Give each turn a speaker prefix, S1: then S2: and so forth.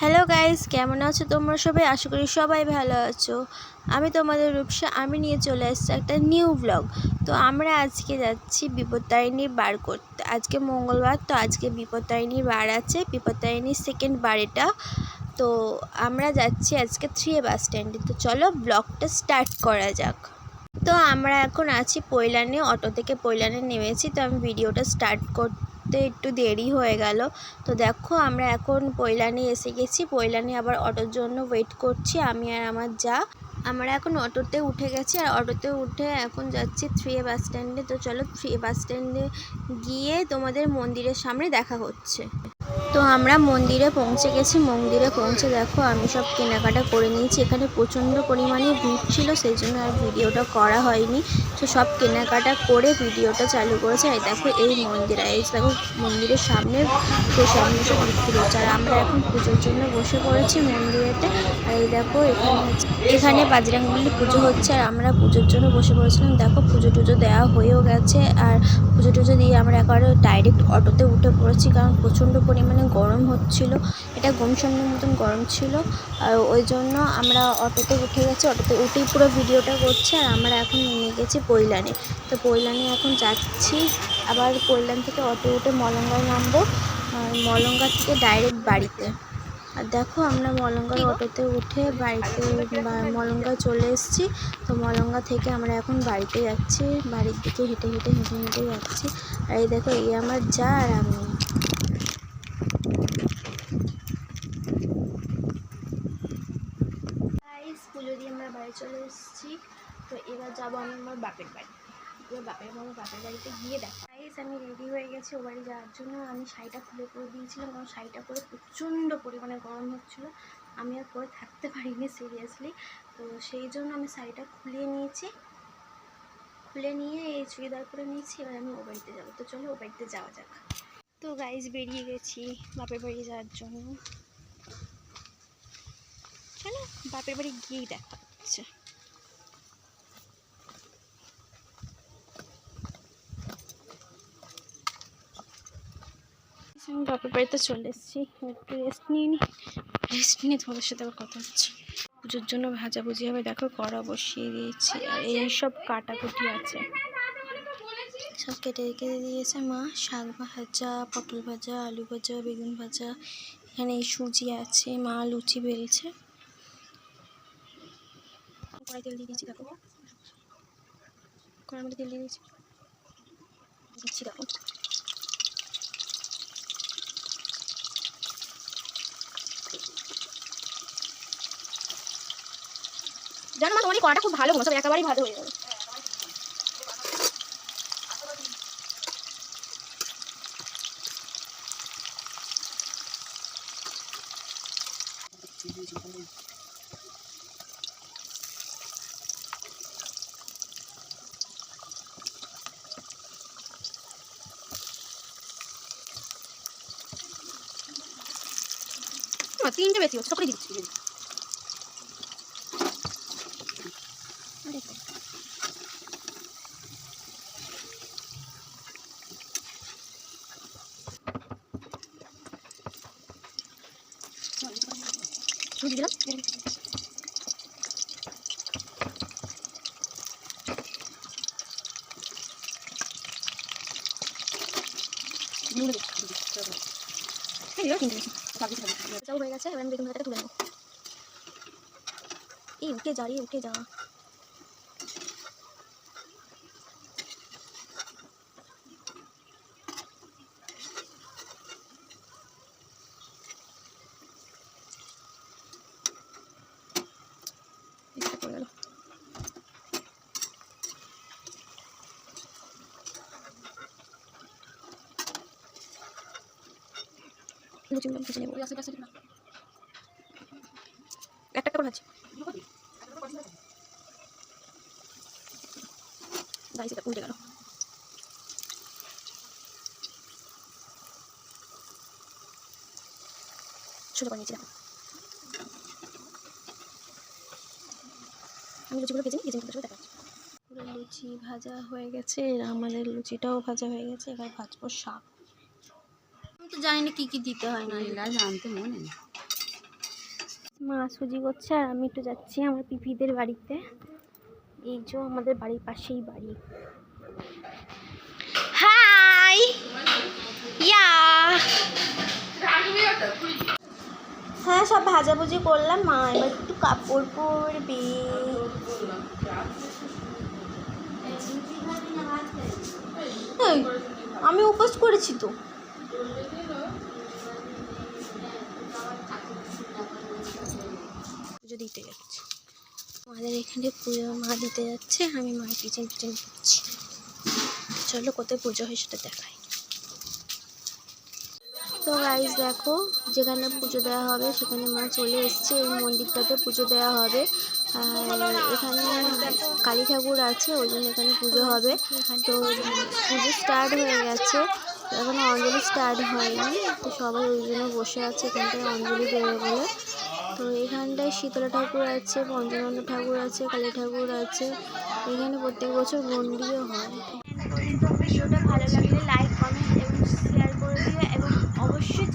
S1: Hello guys কেমন আছো তোমরা সবাই? আশা করি সবাই ভালো আছো। আমি তোমাদের রূপসা। আমি নিয়ে চলে এসেছি একটা নিউ ব্লগ তো আমরা আজকে যাচ্ছি বিপত্তারিণীর বার করতে। আজকে মঙ্গলবার, তো আজকে বিপত্তারিণীর বার আছে। বিপত্তারিণীর সেকেন্ড বার এটা তো আমরা যাচ্ছি আজকে থ্রি এ বাস স্ট্যান্ডে তো চলো ব্লগটা স্টার্ট করা যাক। তো আমরা এখন আছি পৈলানে। অটো থেকে পৈলানে নেমেছি। তো আমি ভিডিওটা স্টার্ট করতে একটু দেরি হয়ে গেল। তো দেখো, আমরা এখন পৈলানি এসে গেছি। পৈলানি আবার অটোর জন্য ওয়েট করছি, আমি আর আমার যা। আমরা এখন অটোতে উঠে গেছি আর অটোতে উঠে এখন যাচ্ছি থ্রি এ বাস স্ট্যান্ডে তো চলো থ্রি এ বাস স্ট্যান্ডে গিয়ে তোমাদের মন্দিরের সামনে দেখা হচ্ছে। তো আমরা মন্দিরে পৌঁছে গেছি। মন্দিরে পৌঁছে দেখো, আমি সব কেনাকাটা করে নিয়েছি। এখানে প্রচণ্ড পরিমাণে ভিড় ছিল, সেই জন্য আর ভিডিওটা করা হয়নি। তো সব কেনাকাটা করে ভিডিওটা চালু করেছে। আর দেখো, এই মন্দির, এই দেখো মন্দিরের সামনে প্রসাদ সব বিক্রি আর আমরা এখন পুজোর জন্য বসে পড়েছি মন্দিরেতে আর এই দেখো, এখানে এখানে বাজরাঙ্গলি পুজো হচ্ছে। আর আমরা পুজোর জন্য বসে পড়েছিলাম। দেখো, পুজো টুজো দেওয়া হয়েও গেছে। আর পুজো টুজো দিয়ে আমরা একবারে ডাইরেক্ট অটোতে উঠে পড়েছি। কারণ প্রচণ্ড পরিমাণে গরম হচ্ছিল। এটা গম সামনের মতন গরম ছিল। আর ওই জন্য আমরা অটোতে উঠে গেছি। অটোতে উঠেই পুরো ভিডিওটা করছি। আর আমরা এখন নেমে গেছি পৈলানে। তো পৈলানে এখন যাচ্ছি। আবার পৈলান থেকে অটো উঠে মলঙ্গায় নামবো। মলঙ্গা থেকে ডাইরেক্ট বাড়িতে। আর দেখো আমরা মলঙ্গার অটোতে উঠে বাড়িতে মলঙ্গা চলে এসেছি। তো মলঙ্গা থেকে আমরা এখন বাড়িতে যাচ্ছি। বাড়ির দিকে হেঁটে হেঁটে হেঁটে হেঁটে যাচ্ছি। আর এই দেখো, এই আমার যা আর আমি গাইস পুজো দিয়ে আমরা বাড়ি চলে এসেছি। তো এবার যাব আমি আমার বাপের বাড়ি। এবার বাপের আমার বাপের বাড়িতে গিয়ে দেখা। গাইস আমি রেডি হয়ে গেছি ও বাড়ি যাওয়ার জন্য। আমি শাড়িটা খুলে পরে দিয়েছিলাম। কারণ শাড়িটা পরে প্রচণ্ড পরিমাণে গরম হচ্ছিল। আমি আর পরে থাকতে পারিনি সিরিয়াসলি তো সেই জন্য আমি শাড়িটা খুলে নিয়েছি। খুলে নিয়ে এই চুড়িদার করে নিয়েছি। এবার আমি ও বাড়িতে যাব। তো চলো ও বাড়িতে যাওয়া যাক। তো গাইস বেরিয়ে গেছি বাপের বাড়ি যাওয়ার জন্য। চলো বাপের বাড়ি গিয়েই দেখা হচ্ছে। আমি বাপের বাড়িতে চলে এসেছি। একটু রেস্ট নিয়ে নিই রেস্ট নিয়ে তোমাদের সাথে আবার কথা হচ্ছে। পুজোর জন্য ভাজাভুজি হবে। দেখো, কড়া বসিয়ে দিয়েছি। আর এই সব কাটাকুটি আছে। সব কেটে রেখে দিয়েছে মা। শাক ভাজা, পটল ভাজা, আলু ভাজা, বেগুন ভাজা। এখানে এই সুজি আছে। মা লুচি বেলছে। কড়াই তেল দিয়ে দিয়েছি দেখো। কড়ার মধ্যে তেল দিয়ে দিয়েছি দিচ্ছি, দেখো। জানো মা তোমার কড়াটা খুব ভালো সব একেবারেই ভালো হয়ে যাবে। না, তিনটে বেশি হচ্ছে সব করে দিচ্ছি সুজি দিলাম নুন দিচ্ছি। এই দিলাম তিনটে বেশি। সব কিছু হবে। এটাও হয়ে গেছে এবার আমি বেগুন ভাজাটাকে তুলে নেব। এই উঠে যা রে উঠে যা এটা পড়ে গেল লুচিগুলো ভেজে নেব। একটা করে ভাজি গাইস এটা উল্টে গেল। ছোট করে নিয়েছি দেখো আমি লুচিগুলো ভেজে নিই ভেজে নিতে দেখা লুচি ভাজা হয়ে গেছে আমাদের লুচিটাও ভাজা হয়ে গেছে, এবার ভাজবো শাক। জানি না কি কি দিতে হয় না
S2: এগুলা জানতে মনে নেই।
S1: মা সুজি করছে আর আমি একটু যাচ্ছি আমার পিপিদের বাড়িতে। এই যে আমাদের বাড়ির পাশেই বাড়ি। হাই! ইয়া! হ্যাঁ সব ভাজাভুজি করলাম। মা এবার একটু কাপড় পরবে। আমি উপোস করেছি তো। দিতে যাচ্ছে। আমাদের এখানে পুজো মা দিতে যাচ্ছে, আমি মায়ের কিচেন পিছন করছি চলো কোথায় পুজো হয় সেটা দেখাই। তো গাইজ দেখো, যেখানে পুজো দেওয়া হবে সেখানে মা চলে এসছে, এই মন্দিরটাতে পুজো দেওয়া হবে। আর এখানে কালী ঠাকুর আছে, ওই জন্য এখানে পুজো হবে। তো পুজো স্টার্ট হয়ে গেছে, এখনও অঞ্জলি স্টার্ট হয়নি, তো সবাই ওই জন্য বসে আছে, এখানটায় অঞ্জলি দেবে বলে। এখানটায় শীতলা ঠাকুর আছে, পঞ্চানন্দ ঠাকুর আছে, কালী ঠাকুর আছে। এখানে প্রত্যেক বছর মন্দিরও হয়। ভিডিওটা ভালো লাগলে লাইক কমেন্ট এবং শেয়ার করে দিয়ে এবং অবশ্যই